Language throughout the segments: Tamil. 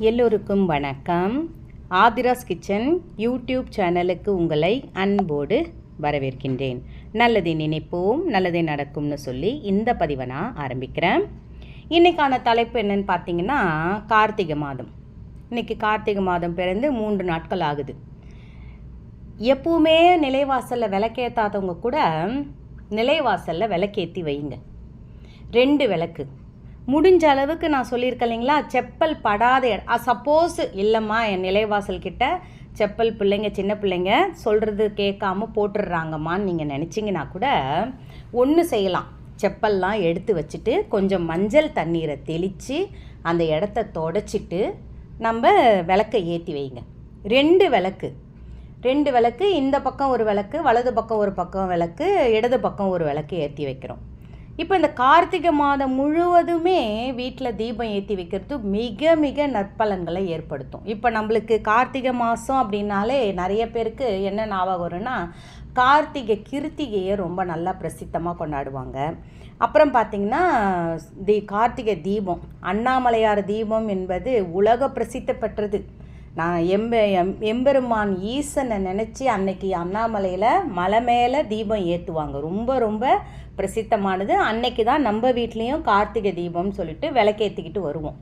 எல்லோருக்கும் வணக்கம். ஆதிராஸ் கிச்சன் யூடியூப் சேனலுக்கு உங்களை அன்போடு வரவேற்கின்றேன். நல்லதை நினைப்போம் நல்லதே நடக்கும்னு சொல்லி இந்த பதிவை நான் ஆரம்பிக்கிறேன். இன்றைக்கான தலைப்பு என்னன்னு பார்த்தீங்கன்னா கார்த்திகை மாதம். இன்றைக்கி கார்த்திகை மாதம் பிறந்து மூன்று நாட்கள் ஆகுது. எப்பவுமே நிலைவாசலில் விளக்கேற்றாதவங்க கூட நிலைவாசலில் விளக்கேற்றி வைங்க. ரெண்டு விளக்கு. முடிஞ்ச அளவுக்கு நான் சொல்லியிருக்கேன் இல்லைங்களா? செப்பல் படாத இடம். சப்போஸ் இல்லைம்மா என் நிலைவாசல் கிட்ட செப்பல் பிள்ளைங்க சின்ன பிள்ளைங்க சொல்கிறது கேட்காம போட்டுடுறாங்கம்மான்னு நீங்கள் நினச்சிங்கன்னா கூட ஒன்று செய்யலாம். செப்பல்லாம் எடுத்து வச்சுட்டு கொஞ்சம் மஞ்சள் தண்ணீரை தெளித்து அந்த இடத்த தொடச்சிட்டு நம்ம விளக்கை ஏற்றி வைங்க. ரெண்டு விளக்கு. ரெண்டு விளக்கு இந்த பக்கம் ஒரு விளக்கு வலது பக்கம் ஒரு பக்கம் விளக்கு இடது பக்கம் ஒரு விளக்கு ஏற்றி வைக்கிறோம். இப்போ இந்த கார்த்திகை மாதம் முழுவதுமே வீட்டில் தீபம் ஏற்றி வைக்கிறது மிக மிக நற்பலன்களை ஏற்படுத்தும். இப்போ நம்மளுக்கு கார்த்திகை மாதம் அப்படின்னாலே நிறைய பேருக்கு என்ன ஞாபகம் வரும்னா கார்த்திகை கிருத்திகையை ரொம்ப நல்லா பிரசித்தமாக கொண்டாடுவாங்க. அப்புறம் பார்த்திங்கன்னா தி கார்த்திகை தீபம். அண்ணாமலையார் தீபம் என்பது உலக பிரசித்தி பெற்றது. நான் எம்ப எம் எம்பெருமான் ஈசனை நினச்சி அன்னைக்கு அண்ணாமலையில் மலை மேலே தீபம் ஏற்றுவாங்க ரொம்ப ரொம்ப பிரசித்தமானது. அன்னைக்கு தான் நம்ம வீட்லேயும் கார்த்திகை தீபம்னு சொல்லிட்டு விளக்கேற்றிக்கிட்டு வருவோம்.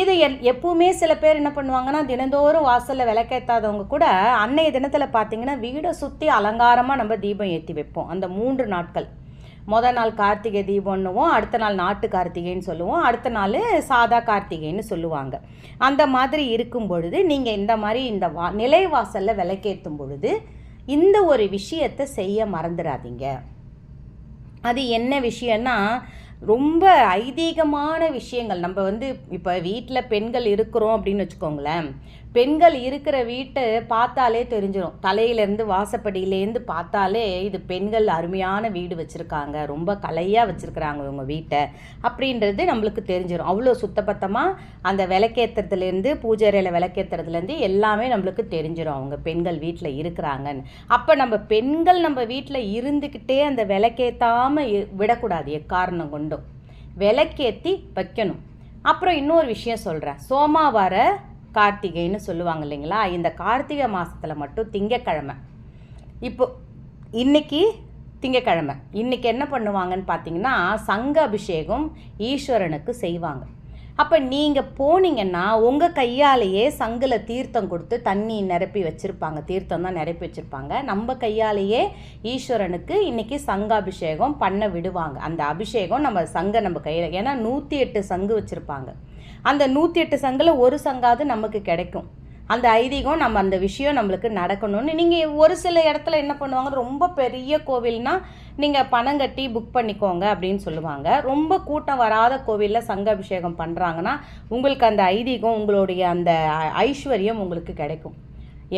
இது எல் எப்பவுமே சில பேர் என்ன பண்ணுவாங்கன்னா தினந்தோறும் வாசலில் விளக்கேற்றாதவங்க கூட அன்னைய தினத்தில் பார்த்தீங்கன்னா வீடை சுற்றி அலங்காரமாக நம்ம தீபம் ஏற்றி வைப்போம். அந்த மூன்று நாட்கள். மொதல் நாள் கார்த்திகை தீபம்னுவோம் அடுத்த நாள் நாட்டு கார்த்திகைன்னு சொல்லுவோம் அடுத்த நாள் சாதா கார்த்திகைன்னு சொல்லுவாங்க. அந்த மாதிரி இருக்கும் பொழுது நீங்கள் இந்த மாதிரி இந்த வா நிலைவாசலில் விளக்கேற்றும் பொழுது இந்த ஒரு விஷயத்தை செய்ய மறந்துடாதீங்க. அது என்ன விஷயம்னா ரொம்ப ஐதீகமான விஷயங்கள். நம்ம வந்து இப்போ வீட்டில் பெண்கள் இருக்கிறோம் அப்படின்னு வச்சுக்கோங்களேன். பெண்கள் இருக்கிற வீட்டை பார்த்தாலே தெரிஞ்சிடும் தலையிலேருந்து வாசப்படியிலேருந்து பார்த்தாலே இது பெண்கள் அருமையான வீடு வச்சுருக்காங்க. ரொம்ப கலையாக வச்சுருக்குறாங்க இவங்க வீட்டை. அப்படின்றது நம்மளுக்கு தெரிஞ்சிடும் அவ்வளோ சுத்தபத்தமாக அந்த விளக்கேற்றுறதுலேருந்து பூஜைறையில் விளக்கேற்றுறதுலேருந்து எல்லாமே நம்மளுக்கு தெரிஞ்சிடும் அவங்க பெண்கள் வீட்டில் இருக்கிறாங்கன்னு. அப்போ நம்ம பெண்கள் நம்ம வீட்டில் இருந்துக்கிட்டே அந்த விளக்கேற்றாமல் விடக்கூடாது எக்காரணம் கொண்டும். விளக்கேற்றி வைக்கணும். அப்புறம் இன்னொரு விஷயம் சொல்கிறேன் சோமாவார கார்த்திகைன்னு சொல்லுவாங்க இல்லைங்களா? இந்த கார்த்திகை மாதத்தில் மட்டும் திங்கக்கிழமை. இப்போ இன்னைக்கு திங்கக்கிழமை. இன்றைக்கி என்ன பண்ணுவாங்கன்னு பார்த்தீங்கன்னா சங்க அபிஷேகம் ஈஸ்வரனுக்கு செய்வாங்க. அப்போ நீங்கள் போனீங்கன்னா உங்கள் கையாலேயே சங்கில் தீர்த்தம் கொடுத்து தண்ணி நிரப்பி வச்சுருப்பாங்க. தீர்த்தம் தான் நிரப்பி வச்சுருப்பாங்க. நம்ம கையாலேயே ஈஸ்வரனுக்கு இன்றைக்கி சங்காபிஷேகம் பண்ண விடுவாங்க. அந்த அபிஷேகம் நம்ம சங்க நம்ம கையில் ஏன்னா நூற்றி எட்டு சங்கு வச்சுருப்பாங்க. அந்த நூற்றி எட்டு சங்கில் ஒரு சங்காவது நமக்கு கிடைக்கும். அந்த ஐதீகம் நம்ம அந்த விஷயம் நம்மளுக்கு நடக்கணும்னு நீங்கள் ஒரு சில இடத்துல என்ன பண்ணுவாங்க? ரொம்ப பெரிய கோவில்னா நீங்கள் பணம் கட்டி புக் பண்ணிக்கோங்க அப்படின்னு சொல்லுவாங்க. ரொம்ப கூட்டம் வராத கோவிலில் சங்க அபிஷேகம் பண்ணுறாங்கன்னா உங்களுக்கு அந்த ஐதீகம் உங்களுடைய அந்த ஐஸ்வர்யம் உங்களுக்கு கிடைக்கும்.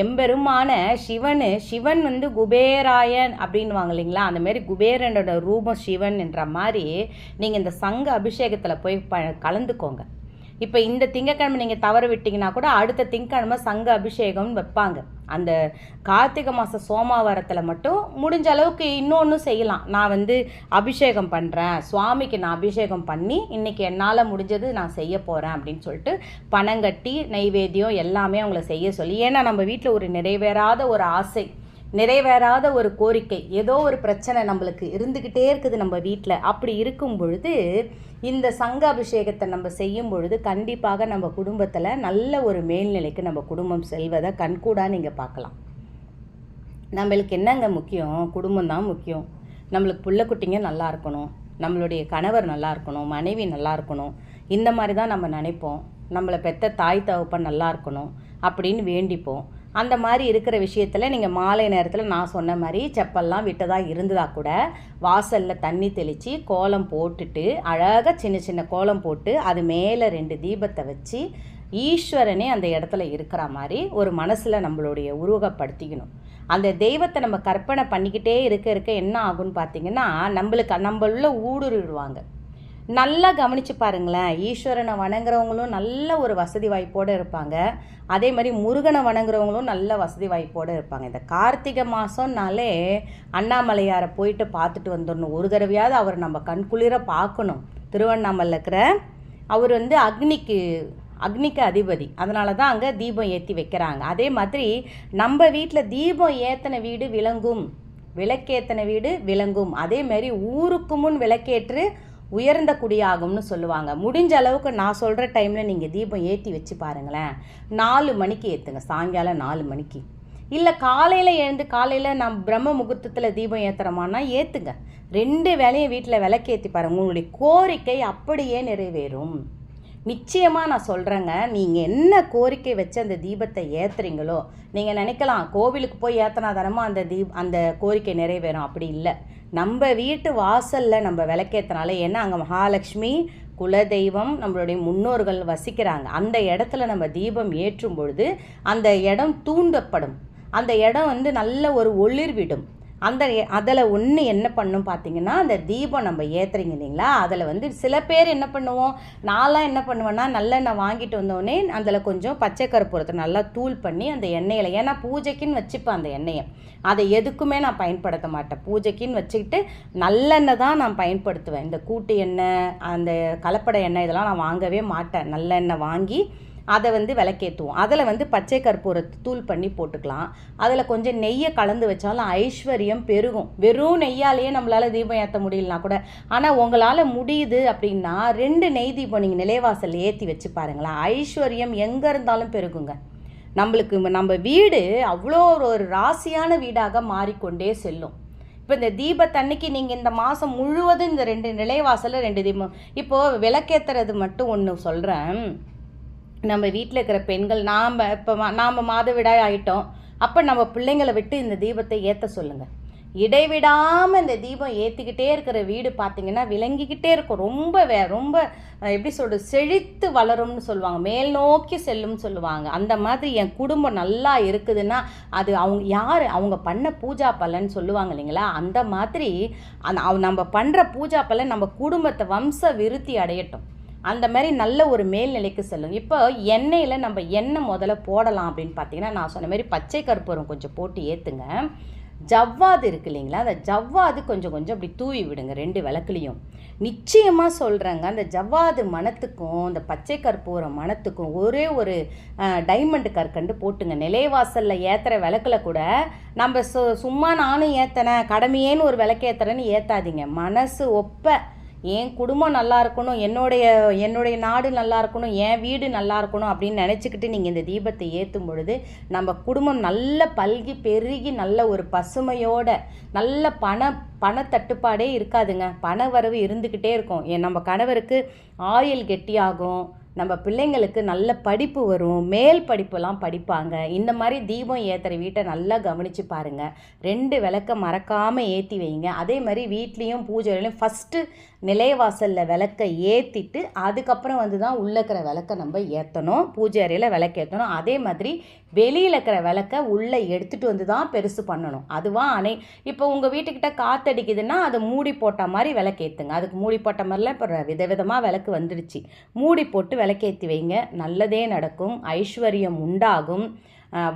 எம்பெருமான சிவனு சிவன் வந்து குபேராயன் அப்படின்வாங்க இல்லைங்களா? அந்த மாதிரி குபேரனோட ரூபம் சிவன் என்ற மாதிரி நீங்கள் இந்த சங்க அபிஷேகத்தில் போய் ப கலந்துக்கோங்க. இப்போ இந்த திங்கக்கிழமை நீங்கள் தவற விட்டிங்கன்னா கூட அடுத்த திங்கக்கிழமை சங்க அபிஷேகம்னு வைப்பாங்க. அந்த கார்த்திகை மாத சோமாவாரத்தில் மட்டும் முடிஞ்ச அளவுக்கு இன்னொன்று செய்யலாம். நான் வந்து அபிஷேகம் பண்ணுறேன் சுவாமிக்கு நான் அபிஷேகம் பண்ணி இன்றைக்கி என்னால் முடிஞ்சது நான் செய்ய போகிறேன் அப்படின்னு சொல்லிட்டு பணம் கட்டி நைவேத்தியம் எல்லாமே அவங்கள செய்ய சொல்லி ஏன்னா நம்ம வீட்டில் ஒரு நிறைவேறாத ஒரு ஆசை நிறைவேறாத ஒரு கோரிக்கை ஏதோ ஒரு பிரச்சனை நம்மளுக்கு இருந்துக்கிட்டே இருக்குது நம்ம வீட்டில் அப்படி இருக்கும் பொழுது இந்த சங்க அபிஷேகத்தை நம்ம செய்யும் பொழுது கண்டிப்பாக நம்ம குடும்பத்தில் நல்ல ஒரு மேல்நிலைக்கு நம்ம குடும்பம் செல்வதை கண்கூடாக நீங்கள் பார்க்கலாம். நம்மளுக்கு என்னங்க முக்கியம்? குடும்பம் தான் முக்கியம். நம்மளுக்கு புள்ளக்குட்டிங்க நல்லா இருக்கணும். நம்மளுடைய கணவர் நல்லா இருக்கணும். மனைவி நல்லா இருக்கணும். இந்த மாதிரி தான் நம்ம நினைப்போம். நம்மளை பெற்ற தாய் தகப்பன் நல்லா இருக்கணும் அப்படின்னு வேண்டிப்போம். அந்த மாதிரி இருக்கிற விஷயத்தில் நீங்கள் மாலை நேரத்தில் நான் சொன்ன மாதிரி செப்பல்லாம் விட்டதாக இருந்ததாக கூட வாசலில் தண்ணி தெளித்து கோலம் போட்டுட்டு அழகாக சின்ன சின்ன கோலம் போட்டு அது மேலே ரெண்டு தீபத்தை வச்சு ஈஸ்வரனே அந்த இடத்துல இருக்கிற மாதிரி ஒரு மனசில் நம்மளுடைய உருவகப்படுத்திக்கணும். அந்த தெய்வத்தை நம்ம கற்பனை பண்ணிக்கிட்டே இருக்க இருக்க என்ன ஆகும்னு பார்த்தீங்கன்னா நம்மளுக்கு நம்மளுள்ள ஊடுருவாங்க நல்லா கவனித்து பாருங்களேன். ஈஸ்வரனை வணங்குறவங்களும் நல்ல ஒரு வசதி வாய்ப்போடு இருப்பாங்க. அதே மாதிரி முருகனை வணங்குறவங்களும் நல்ல வசதி வாய்ப்போடு இருப்பாங்க. இந்த கார்த்திகை மாதம்னாலே அண்ணாமலையாரை போயிட்டு பார்த்துட்டு வந்துடணும். ஒரு தடவையாவது அவர் நம்ம கண்குளிர பார்க்கணும். திருவண்ணாமலையில் இருக்கிற அவர் வந்து அக்னிக்கு அக்னிக்கு அதிபதி. அதனால தான் அங்கே தீபம் ஏற்றி வைக்கிறாங்க. அதே மாதிரி நம்ம வீட்டில் தீபம் ஏற்றின வீடு விளங்கும். விளக்கேற்றின வீடு விளங்கும். அதே மாதிரி ஊருக்கு முன் விளக்கேற்று உயர்ந்த குடியாகும்னு சொல்லுவாங்க. முடிஞ்ச அளவுக்கு நான் சொல்கிற டைமில் நீங்கள் தீபம் ஏற்றி வச்சு பாருங்களேன். நாலு மணிக்கு ஏற்றுங்க சாயங்காலம் நாலு மணிக்கு. இல்லை காலையில் எழுந்து காலையில் நான் பிரம்ம முகூர்த்தத்தில் தீபம் ஏற்றுறோமான்னா ஏற்றுங்க ரெண்டு வேலையும் வீட்டில் விளக்கேற்றி பாருங்கள் உங்களுடைய கோரிக்கை அப்படியே நிறைவேறும். நிச்சயமாக நான் சொல்கிறேங்க நீங்கள் என்ன கோரிக்கை வச்சு அந்த தீபத்தை ஏற்றுறீங்களோ நீங்கள் நினைக்கலாம் கோவிலுக்கு போய் ஏற்றினா தானமோ அந்த தீப் அந்த கோரிக்கை நிறைவேறும். அப்படி இல்லை. நம்ம வீட்டு வாசலில் நம்ம விளக்கேற்றினால ஏன்னா அங்கே மகாலட்சுமி குலதெய்வம் நம்மளுடைய முன்னோர்கள் வசிக்கிறாங்க. அந்த இடத்துல நம்ம தீபம் ஏற்றும் பொழுது அந்த இடம் தூண்டப்படும். அந்த இடம் வந்து நல்ல ஒரு ஒளிர் விடும். அந்த அதில் ஒன்று என்ன பண்ணும் பார்த்தீங்கன்னா அந்த தீபம் நம்ம ஏற்றுறீங்க இல்லைங்களா? அதில் வந்து சில பேர் என்ன பண்ணுவோம்? நான்லாம் என்ன பண்ணுவேன்னா நல்லெண்ணெய் வாங்கிட்டு வந்தோடனே அதில் கொஞ்சம் பச்சை கருப்பூரத்தை நல்லா தூள் பண்ணி அந்த எண்ணெயில் ஏன்னா பூஜைக்குன்னு வச்சுப்பேன் அந்த எண்ணெயை. அதை எதுக்குமே நான் பயன்படுத்த மாட்டேன். பூஜைக்குன்னு வச்சுக்கிட்டு நல்லெண்ணெய் தான் நான் பயன்படுத்துவேன். இந்த கூட்டு எண்ணெய் அந்த கலப்படை எண்ணெய் இதெல்லாம் நான் வாங்கவே மாட்டேன். நல்லெண்ணெய் வாங்கி அதை வந்து விளக்கேற்றுவோம் அதில் வந்து பச்சை கற்பூரத்தை தூள் பண்ணி போட்டுக்கலாம். அதில் கொஞ்சம் நெய்யை கலந்து வச்சாலும் ஐஸ்வர்யம் பெருகும். வெறும் நெய்யாலேயே நம்மளால் தீபம் ஏற்ற முடியலனா கூட. ஆனால் உங்களால் முடியுது அப்படின்னா ரெண்டு நெய் தீபம் நீங்கள் நிலைவாசல் ஏற்றி வச்சு பாருங்களேன். ஐஸ்வர்யம் எங்கே இருந்தாலும் பெருகுங்க. நம்மளுக்கு நம்ம வீடு அவ்வளோ ஒரு ராசியான வீடாக மாறிக்கொண்டே செல்லும். இப்போ இந்த தீபத்தன்னைக்கு நீங்கள் இந்த மாதம் முழுவதும் இந்த ரெண்டு நிலைவாசலில் ரெண்டு தீபம். இப்போது விளக்கேற்றுறது மட்டும் ஒன்று சொல்கிறேன் நம்ம வீட்டில் இருக்கிற பெண்கள் நாம் இப்போ நாம் மாதவிடாய் ஆகிட்டோம் அப்போ நம்ம பிள்ளைங்களை விட்டு இந்த தீபத்தை ஏற்ற சொல்லுங்கள் இடைவிடாமல் இந்த தீபம் ஏற்றிக்கிட்டே இருக்கிற வீடு பார்த்திங்கன்னா விளங்கிக்கிட்டே இருக்கும். ரொம்ப வே ரொம்ப எப்படி சொல்கிறது செழித்து வளரும்னு சொல்லுவாங்க. மேல் நோக்கி செல்லும்னு சொல்லுவாங்க. அந்த மாதிரி என் குடும்பம் நல்லா இருக்குதுன்னா அது அவங்க யார்? அவங்க பண்ண பூஜா பலன் சொல்லுவாங்க இல்லைங்களா? அந்த மாதிரி அந்த நம்ம பண்ணுற பூஜா பலன் நம்ம குடும்பத்தை வம்ச விருத்தி அடையட்டும். அந்த மாதிரி நல்ல ஒரு மேல்நிலைக்கு செல்லும். இப்போ எண்ணெயில் நம்ம எண்ணெய் முதல்ல போடலாம் அப்படின்னு பார்த்தீங்கன்னா நான் சொன்ன மாதிரி பச்சை கற்பூரம் கொஞ்சம் போட்டு ஏற்றுங்க ஜவ்வாது இருக்கு இல்லைங்களா? அந்த ஜவ்வாது கொஞ்சம் கொஞ்சம் அப்படி தூவி விடுங்க ரெண்டு விளக்குலேயும். நிச்சயமாக சொல்கிறேங்க அந்த ஜவ்வாது மனத்துக்கும் அந்த பச்சை கற்பூரம் மனத்துக்கும் ஒரே ஒரு டைமண்ட் கற்கண்டு போட்டுங்க. நிலைவாசலில் ஏற்றுற விளக்கில் கூட நம்ம சு சும்மா நானும் ஏற்றினேன் கடமையேன்னு ஒரு விளக்கு ஏற்றுறேன்னு ஏற்றாதீங்க மனசு ஒப்ப என் குடும்பம் நல்லா இருக்கணும் என்னுடைய என்னுடைய நாடு நல்லா இருக்கணும் என் வீடு நல்லா இருக்கணும் அப்படின்னு நினச்சிக்கிட்டு நீங்கள் இந்த தீபத்தை ஏற்றும் பொழுது நம்ம குடும்பம் நல்ல பல்கி பெருகி நல்ல ஒரு பசுமையோட நல்ல பண பணத்தட்டுப்பாடே இருக்காதுங்க. பண வரவு இருந்துக்கிட்டே இருக்கும். நம்ம கணவருக்கு ஆயில் கெட்டியாகும். நம்ம பிள்ளைங்களுக்கு நல்ல படிப்பு வரும். மேல் படிப்பெல்லாம் படிப்பாங்க. இந்த மாதிரி தீபம் ஏற்றுற வீட்டை நல்லா கவனித்து பாருங்கள் ரெண்டு விளக்க மறக்காமல் ஏற்றி வைங்க. அதே மாதிரி வீட்லேயும் பூஜையிலையும் ஃபஸ்ட்டு நிலையவாசலில் விளக்க ஏற்றிட்டு அதுக்கப்புறம் வந்து தான் உள்ளே இருக்கிற விளக்க நம்ம ஏற்றணும் பூஜை அறையில் விளக்கு ஏற்றணும் அதே மாதிரி வெளியில் இருக்கிற விளக்க உள்ளே எடுத்துகிட்டு வந்து தான் பெருசு பண்ணணும். அதுவாக அணை. இப்போ உங்கள் வீட்டுக்கிட்ட காற்றடிக்குதுன்னா அதை மூடி போட்ட மாதிரி விளக்கேற்றுங்க அதுக்கு மூடி போட்ட மாதிரிலாம் இப்போ விதவிதமாக விளக்கு வந்துடுச்சு. மூடி போட்டு விளக்கேற்றி வைங்க. நல்லதே நடக்கும். ஐஸ்வர்யம் உண்டாகும்.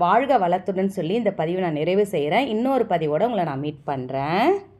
வாழ்க வளத்துடன் சொல்லி இந்த பதிவை நான் நிறைவு செய்கிறேன் இன்னொரு பதிவோடு உங்களை நான் மீட் பண்ணுறேன்